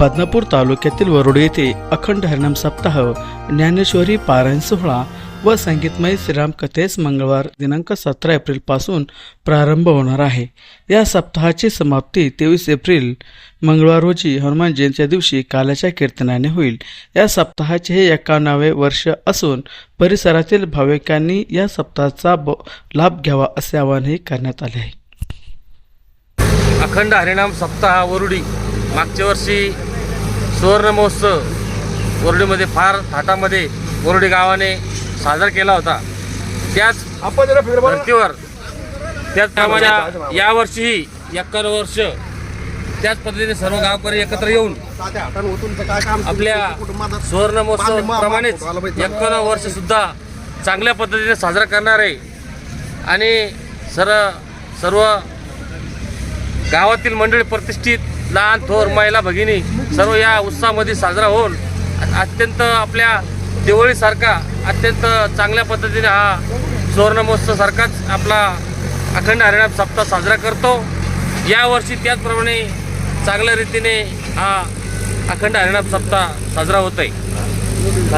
बदनापूर तालुक्यातील वरुड येथे अखंड हरिनाम सप्ताह ज्ञानेश्वरी पारायण सोहळा व संगीतमय श्रीराम कथेस मंगळवार दिनांक सतरा एप्रिलपासून प्रारंभ होणार आहे. या सप्ताहाची समाप्ती तेवीस एप्रिल मंगळवार रोजी हनुमान जयंतीच्या दिवशी काल्याच्या कीर्तनाने होईल. या सप्ताहाचे हे एकावन्नावे वर्ष असून परिसरातील भाविकांनी या सप्ताहाचा ब- लाभ घ्यावा असे आवाहनही करण्यात आले आहे. अखंड हरिनाम सप्ताह वरुडी मागच्या वर्षी सुवर्ण महोत्सव वरुडीमध्ये फार थाटामध्ये वरुडी गावाने साजरा केला होता. त्याच धर्तीवर त्याचप्रमाणे यावर्षीही एक्कावन्न वर्ष त्याच पद्धतीने सर्व गावकरी एकत्र येऊन आपल्या सुवर्ण महोत्सव प्रमाणेच एक्कावन्न वर्ष सुद्धा चांगल्या पद्धतीने साजरा करणार आहे. आणि सर सर्व गावातील मंडळी प्रतिष्ठित लहान थोर महिला भगिनी सर्व या उत्साहामध्ये साजरा होऊन अत्यंत आपल्या दिवाळीसारखा अत्यंत चांगल्या पद्धतीने हा सुवर्ण महोत्सवसारखाच आपला अखंड हरिणाम सप्ताह साजरा करतो. यावर्षी त्याचप्रमाणे चांगल्या रीतीने हा अखंड हरिणाम सप्ताह साजरा होत आहे